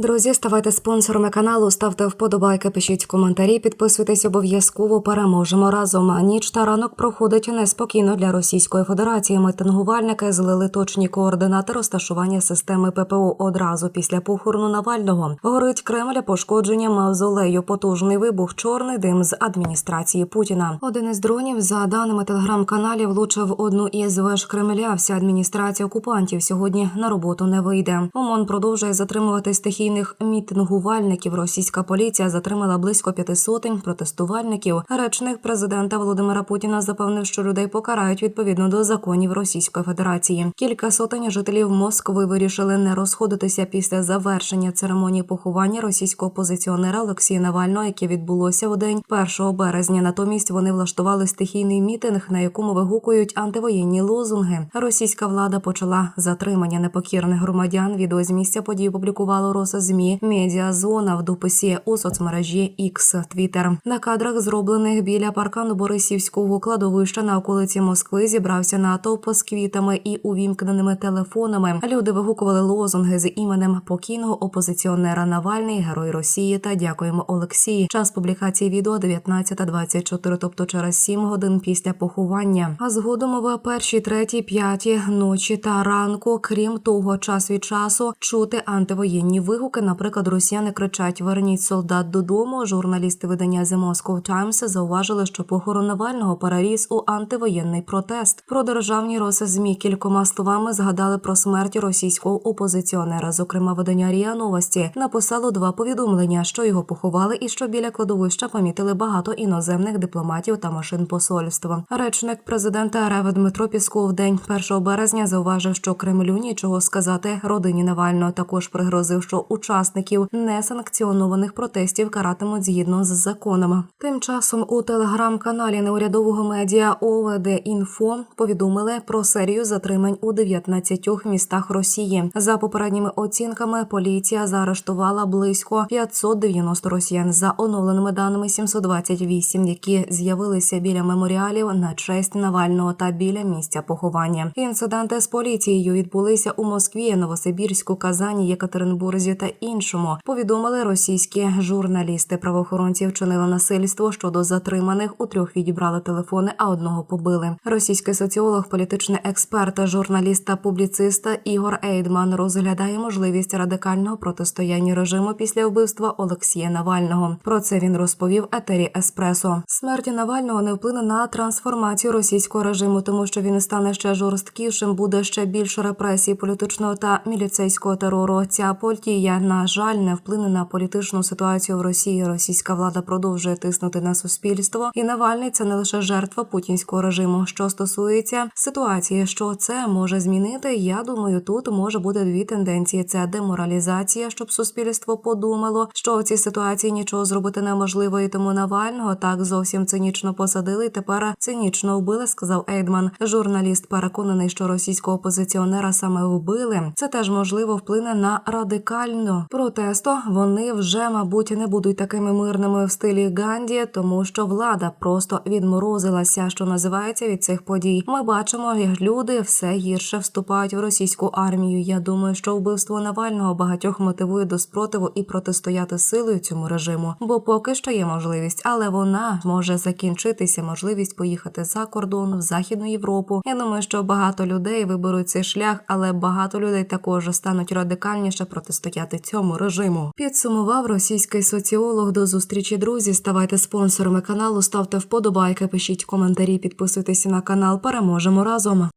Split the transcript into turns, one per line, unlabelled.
Друзі, ставайте спонсорами каналу, ставте вподобайки, пишіть коментарі, підписуйтесь обов'язково. Переможемо разом. Ніч та ранок проходить неспокійно для Російської Федерації. Митингувальники злили точні координати розташування системи ППО одразу після похорону Навального. Горить Кремля, пошкодження мавзолею, потужний вибух, чорний дим з адміністрації Путіна. Один із дронів, за даними телеграм-каналів, влучив одну із веж Кремля. Вся адміністрація окупантів сьогодні на роботу не вийде. ОМОН продовжує затримувати стихійних мітингувальників. Російська поліція затримала близько п'яти сотень протестувальників. Речник президента Володимира Путіна запевнив, що людей покарають відповідно до законів Російської Федерації. Кілька сотень жителів Москви вирішили не розходитися після завершення церемонії поховання російського опозиціонера Олексія Навального, яке відбулося у день 1 березня. Натомість вони влаштували стихійний мітинг, на якому вигукують антивоєнні лозунги. Російська влада почала затримання непокірних громадян. Відео з місця подій опублікувало Росзмі Медіазона в дописі у соцмережі X Twitter. На кадрах, зроблених біля паркану Борисівського кладовища на околиці Москви, зібрався натовп з квітами і увімкненими телефонами. Люди вигукували лозунги з іменем покійного опозиціонера Навальний, герой Росії та дякуємо Олексії. Час публікації відео 19.24, тобто через 7 годин після поховання. А згодом в першій, третій, п'ятій ночі та ранку, крім того, час від часу чути антивоєнні вигуки. Наприклад, росіяни кричать: Верніть солдат додому. Журналісти видання The Moscow Times зауважили, що похорон Навального переріс у антивоєнний протест. Про державні роси кількома словами згадали про смерть російського опозиціонера. Зокрема, видання Ріа Новості написало два повідомлення, що його поховали, і що біля кладовища помітили багато іноземних дипломатів та машин посольства. Речник президента РФ Дмитро Пісков день 1 березня зауважив, що Кремлю нічого сказати родині Навального. Також пригрозив, що учасників несанкціонованих протестів каратимуть згідно з законами. Тим часом у телеграм-каналі неурядового медіа ОВД Інфо повідомили про серію затримань у 19 містах Росії. За попередніми оцінками, поліція заарештувала близько 590 росіян за оновленими даними 728, які з'явилися біля меморіалів на честь Навального та біля місця поховання. Інциденти з поліцією відбулися у Москві, Новосибірську, Казані, Єкатеринбурзі та іншому. Повідомили російські журналісти. Правоохоронці вчинили насильство щодо затриманих. У трьох відібрали телефони, а одного побили. Російський соціолог, політичний експерт, журналіст та публіцист Ігор Ейдман розглядає можливість радикального протистояння режиму після вбивства Олексія Навального. Про це він розповів етері Еспресо. Смерть Навального не вплине на трансформацію російського режиму, тому що він стане ще жорсткішим, буде ще більше репресій, політичного та міліцейського терору. Ця подія, на жаль, не вплине на політичну ситуацію в Росії. Російська влада продовжує тиснути на суспільство, і Навальний це не лише жертва путінського режиму. Що стосується ситуації, що це може змінити, я думаю, тут може бути дві тенденції: це деморалізація, щоб суспільство подумало, що в цій ситуації нічого зробити неможливо, і тому Навального так зовсім цинічно посадили. і Тепер цинічно вбили, сказав Ейдман. Журналіст переконаний, що російського опозиціонера саме вбили. Це теж можливо вплине на радикально протесту. Вони вже, мабуть, не будуть такими мирними в стилі Ганді, тому що влада просто відморозилася, що називається від цих подій. Ми бачимо, як люди все гірше вступають в російську армію. Я думаю, що вбивство Навального багатьох мотивує до спротиву і протистояти силою цьому режиму, бо поки що є можливість, але вона може закінчитися можливість поїхати за кордон в західну Європу. Я думаю, що багато людей виберуть цей шлях, але багато людей також стануть радикальніше протистояти цьому режиму. Підсумував російський соціолог до зустрічі. Друзі, ставайте спонсорами каналу, ставте вподобайки, пишіть коментарі, підписуйтесь на канал. Переможемо разом.